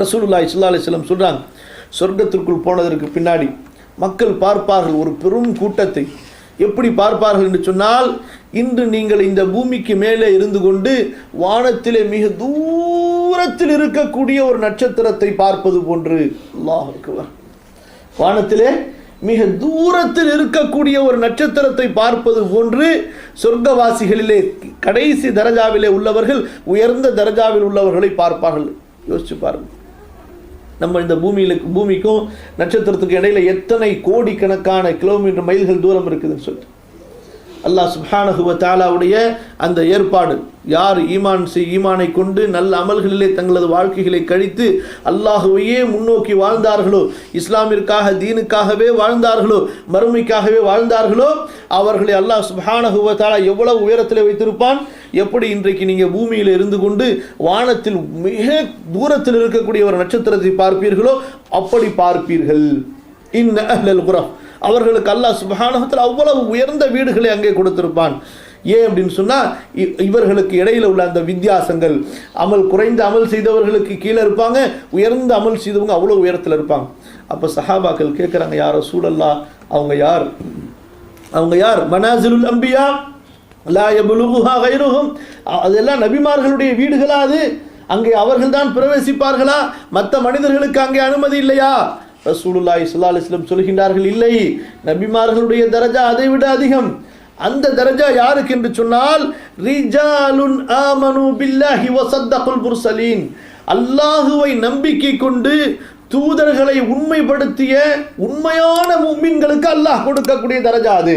ரசூலுல்லாஹி ஸல்லல்லாஹு அலைஹி சொல்கிறாங்க சொர்க்கத்திற்குள் போனதற்கு பின்னாடி மக்கள் பார்ப்பார்கள் ஒரு பெரும் கூட்டத்தை. எப்படி பார்ப்பார்கள் என்று சொன்னால் இன்று நீங்கள் இந்த பூமிக்கு மேலே இருந்து கொண்டு வானத்திலே மிக தூரத்தில் இருக்கக்கூடிய ஒரு நட்சத்திரத்தை பார்ப்பது போன்று அல்லாஹ் வானத்திலே மிக தூரத்தில் இருக்கக்கூடிய ஒரு நட்சத்திரத்தை பார்ப்பது போன்று சொர்க்கவாசிகளிலே கடைசி தரஜாவிலே உள்ளவர்கள் உயர்ந்த தரஜாவில் உள்ளவர்களை பார்ப்பார்கள். யோசிச்சு பாருங்கள் நம்ம இந்த பூமியில பூமிக்கும் நட்சத்திரத்துக்கு இடையில எத்தனை கோடிக்கணக்கான கிலோமீட்டர் மைல்கள் தூரம் இருக்குதுன்னு சொல்லிட்டு. அல்லாஹ் சுப்ஹானஹு தாலாவுடைய அந்த ஏற்பாடு. யார் ஈமான் செய் ஈமானை கொண்டு நல்ல அமல்களிலே தங்களது வாழ்க்கைகளை கழித்து அல்லாஹுவையே முன்னோக்கி வாழ்ந்தார்களோ இஸ்லாமிற்காக தீனுக்காகவே வாழ்ந்தார்களோ மறுமைக்காகவே வாழ்ந்தார்களோ அவர்களை அல்லாஹ் சுப்ஹானஹு தாலா எவ்வளவு உயரத்தில் வைத்திருப்பான்? எப்படி இன்றைக்கு நீங்கள் பூமியில் இருந்து கொண்டு வானத்தில் மிக தூரத்தில் இருக்கக்கூடிய ஒரு நட்சத்திரத்தை பார்ப்பீர்களோ அப்படி பார்ப்பீர்கள். இன்ன அஹ்லல் அவர்களுக்கு அல்லாஹ் சுபஹானஹத்தில் அவ்வளவு உயர்ந்த வீடுகளை அங்கே கொடுத்திருப்பான். ஏன் அப்படின்னு சொன்னால் இவர்களுக்கு இடையில் உள்ள அந்த வித்தியாசங்கள் அமல் குறைந்த அமல் செய்தவர்களுக்கு கீழே இருப்பாங்க உயர்ந்த அமல் செய்தவங்க அவ்வளோ உயரத்தில் இருப்பாங்க. அப்போ சஹாபாக்கள் கேட்குறாங்க யாரோ சூழல்லா அவங்க யார்? அவங்க யார்? மனாசிலுல் அம்பியா லா யபுலுகுஹா அதெல்லாம் நபிமார்களுடைய வீடுகளா அது அங்கே அவர்கள்தான் பிரவேசிப்பார்களா? மற்ற மனிதர்களுக்கு அங்கே அனுமதி இல்லையா? ரசூலுல்லாய் ஸல்லல்லாஹு அலைஹி சொல்கின்றார்கள் இல்லை நபிமார்களுடைய தரஜா அதை விட அதிகம். அந்த தரஜா யாருக்கு என்று சொன்னால் ரிஜாலுன் ஆமனு பில்லாஹி வசத்தகுல் புர்சலீன் அல்லாஹுவை நம்பிக்கை கொண்டு தூதர்களை உண்மைப்படுத்திய உண்மையான மும்மின்களுக்கு அல்லாஹ் கொடுக்கக்கூடிய தரஜா அது.